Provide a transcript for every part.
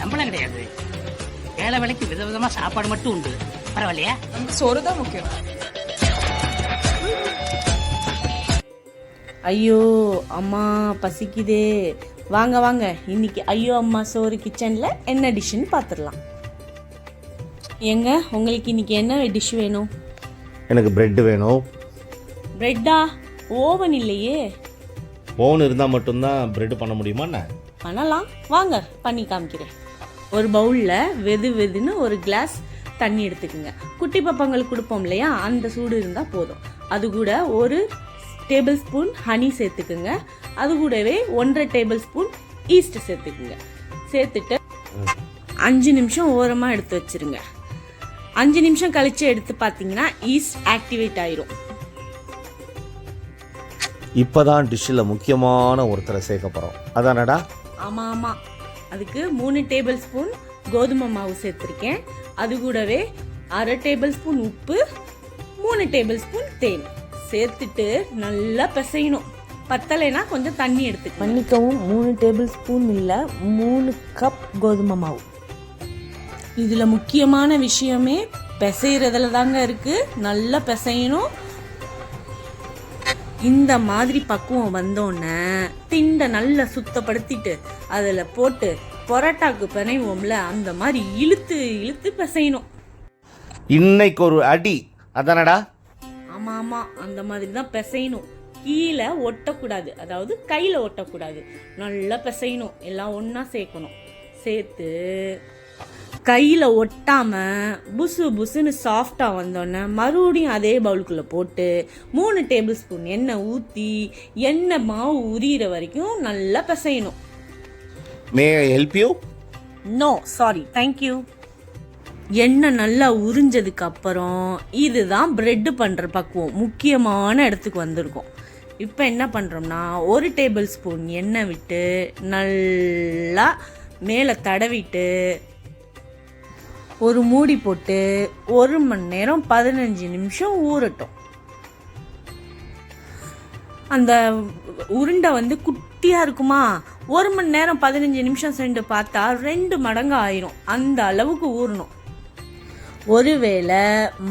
சம்பளம் கிடையாது. வேலை வேலைக்கு விதவிதமா சாப்பாடு மட்டும் உண்டு. பரவாயில்லையா? நமக்கு சோறு தான் முக்கியம். ஐயோ அம்மா பசிக்குதே. வாங்க வாங்க. இன்னைக்கு ஐயோ அம்மா சோறு கிச்சனில் என்ன டிஷ்ஷுன்னு பார்த்துடலாம் ஏங்க உங்களுக்கு இன்னைக்கு என்ன டிஷ் வேணும்? எனக்கு பிரெட் வேணும். பிரெட்டா ஓவன் இல்லையே. ஓன் இருந்தால் மட்டும்தான் பிரெட் பண்ண முடியுமா என்ன? பண்ணலாம். வாங்க பண்ணி காமிக்கிறேன். ஒரு பவுலில் வெது வெதுன்னு ஒரு கிளாஸ் தண்ணி எடுத்துக்கோங்க. குட்டி பாப்பாங்களுக்கு கொடுப்போம் இல்லையா? அந்த சூடு இருந்தால் போதும். அது கூட ஒரு டேபிள் ஸ்பூன் ஹனி சேர்த்துக்குங்க. அது கூடவே ஒன்றரை டேபிள் ஸ்பூன் ஈஸ்ட் சேர்த்துக்குங்க. சேர்த்துட்டு அஞ்சு நிமிஷம் ஓரமாக எடுத்து வச்சிருங்க. அஞ்சு நிமிஷம் கழிச்சு எடுத்து பார்த்தீங்கன்னா ஈஸ்ட் ஆக்டிவேட் ஆயிரும். இப்போ தான் டிஷ்ஷில் முக்கியமான ஒருத்தரை சேர்க்க போகிறோம் அதானடா? ஆமாம் ஆமாம் அதுக்கு மூணு டேபிள் ஸ்பூன் கோதுமை மாவு சேர்த்துருக்கேன். அது கூடவே அரை டேபிள் ஸ்பூன் உப்பு மூணு டேபிள் ஸ்பூன் தேன். சேர்த்துட்டு நல்லா பிசையணும். பத்தலைனா கொஞ்சம் தண்ணி எடுத்து மன்னிக்கவும் மூணு டேபிள் ஸ்பூன் இல்லை மூணு கப் கோதுமை மாவு. இதில் முக்கியமான விஷயமே பிசைறதுல தாங்க இருக்கு. நல்லா பிசையணும். இந்த மாதிரி பக்குவம் வந்தோடனே திண்டை நல்லா சுத்தப்படுத்திட்டு அதில் போட்டு பொரோட்டாக்கு பிணைவோம்ல அந்த மாதிரி இழுத்து இழுத்து பிசையணும். இன்னைக்கு ஒரு அடி. அதானடா. ஆமாம் ஆமாம் அந்த மாதிரி தான் பிசையணும். கீழே ஒட்டக்கூடாது. அதாவது கையில் ஒட்டக்கூடாது. நல்லா பிசையணும். எல்லாம் ஒன்றா சேர்க்கணும். சேர்த்து கையில் ஒட்டாம புசு புசுன்னு சாஃப்டாக வந்தோடனே மறுபடியும் அதே பவுலுக்குள்ளே போட்டு மூணு டேபிள் ஸ்பூன் எண்ணெய் ஊற்றி எண்ணெய் மாவு உரியிற வரைக்கும் நல்லா பிசையணும். May help you no sorry thank you எண்ணெய் நல்லா உறிஞ்சதுக்கு அப்புறம் இதுதான் பிரெட் பண்ணுற பக்குவம். முக்கியமான இடத்துக்கு வந்திருக்கோம். இப்போ என்ன பண்ணுறோம்னா ஒரு டேபிள் ஸ்பூன் எண்ணெய் விட்டு நல்லா மேலே தடவிட்டு ஒரு மூடி போட்டு ஒரு மணி நேரம் பதினஞ்சு நிமிஷம் ஊறட்டும். அந்த உருண்டை வந்து குட்டியாக இருக்குமா? ஒரு மணி நேரம் பதினஞ்சு நிமிஷம் சென்று பார்த்தா ரெண்டு மடங்கு ஆயிரும். அந்த அளவுக்கு ஊறணும். ஒருவேளை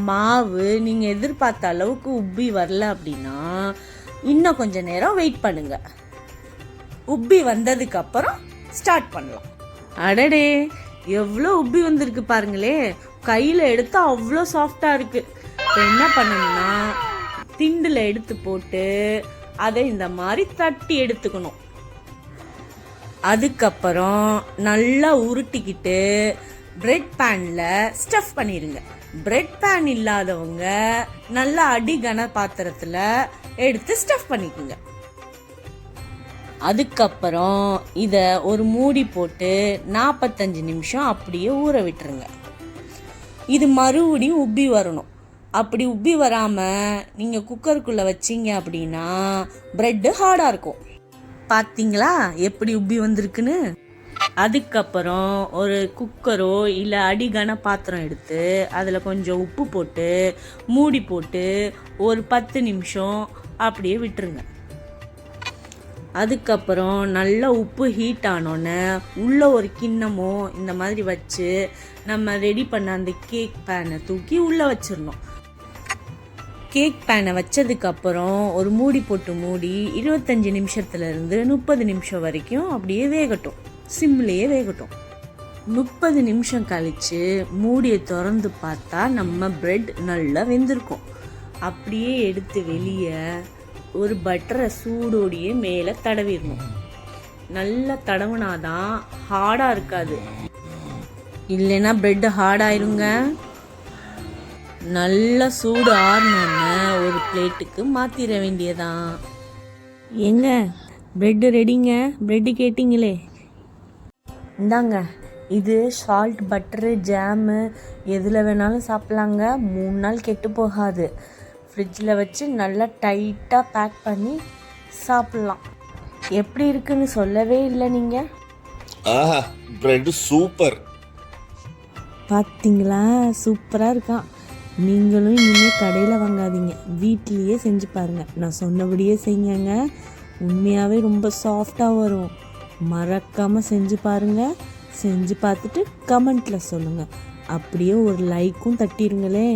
மாவு நீங்கள் எதிர்பார்த்த அளவுக்கு உப்பி வரல அப்படின்னா இன்னும் கொஞ்ச நேரம் வெயிட் பண்ணுங்க. உப்பி வந்ததுக்கு அப்புறம் ஸ்டார்ட் பண்ணலாம். அடடே எவ்வளோ உப்பி வந்திருக்கு பாருங்களே. கையில் எடுத்து அவ்வளோ சாஃப்டாக இருக்கு. இப்போ என்ன பண்ணணும்னா திண்டில் எடுத்து போட்டு அதை இந்த மாதிரி தட்டி எடுத்துக்கணும். அதுக்கப்புறம் நல்லா உருட்டிக்கிட்டு பிரெட் பேனில் ஸ்டஃப் பண்ணிடுங்க பிரெட் பேன் இல்லாதவங்க நல்லா அடி கன பாத்திரத்தில் எடுத்து ஸ்டஃப் பண்ணிக்கோங்க. அதுக்கப்புறம் இதை ஒரு மூடி போட்டு நாற்பத்தஞ்சு நிமிஷம் அப்படியே ஊற விட்டுருங்க. இது மறுபடியும் உப்பி வரணும். அப்படி உப்பி வராமல் நீங்கள் குக்கருக்குள்ளே வச்சீங்க அப்படின்னா ப்ரெட்டு ஹார்டாக இருக்கும். பார்த்தீங்களா எப்படி உப்பி வந்திருக்குன்னு? அதுக்கப்புறம் ஒரு குக்கரோ இல்லை அடிகன பாத்திரம் எடுத்து அதில் கொஞ்சம் உப்பு போட்டு மூடி போட்டு ஒரு பத்து நிமிஷம் அப்படியே விட்டுருங்க. அதுக்கப்புறம் நல்லா உப்பு ஹீட் ஆனோன்னே உள்ளே ஒரு கிண்ணமோ இந்த மாதிரி வச்சு நம்ம ரெடி பண்ண அந்த கேக் பேனை தூக்கி உள்ளே வச்சிடணும். கேக் பேனை வச்சதுக்கப்புறம் ஒரு மூடி போட்டு மூடி இருபத்தஞ்சி நிமிஷத்துலேருந்து முப்பது நிமிஷம் வரைக்கும் அப்படியே வேகட்டும். சிம்லேயே வேகட்டும். முப்பது நிமிஷம் கழித்து மூடியை திறந்து பார்த்தா நம்ம பிரெட் நல்லா வெந்திருக்கும். அப்படியே எடுத்து வெளியே ஒரு பட்டரை சூடோடியே மேலே தடவிடணும். நல்லா தடவுனாதான் ஹார்டாக இருக்காது. இல்லைன்னா பிரெட் ஹார்டாயிருங்க நல்லா சூடு ஆறினோன்னு ஒரு பிளேட்டுக்கு மாற்றிட வேண்டியதான் எங்க பிரெட்டு ரெடிங்க பிரெட்டு கேட்டிங்களே. இந்தாங்க இது சால்ட் பட்டரு ஜாமு எதில் வேணாலும் சாப்பிட்லாங்க. மூணு நாள் கெட்டு போகாது. ஃப்ரிட்ஜில் வச்சு நல்லா டைட்டாக பேக் பண்ணி சாப்பிட்லாம். எப்படி இருக்குன்னு சொல்லவே இல்லை நீங்கள் ஆஹா பிரெட் சூப்பர் பார்த்தீங்களா சூப்பராக இருக்கான் நீங்களும் இனிமேல் கடையில் வாங்காதீங்க. வீட்லேயே செஞ்சு பாருங்கள் நான் சொன்னபடியே செய்யுங்க. உண்மையாகவே ரொம்ப சாஃப்டாக வரும். மறக்காமல் செஞ்சு பாருங்கள் செஞ்சு பார்த்துட்டு கமெண்ட்டில் சொல்லுங்கள் அப்படியே ஒரு லைக்கும் தட்டிருங்களே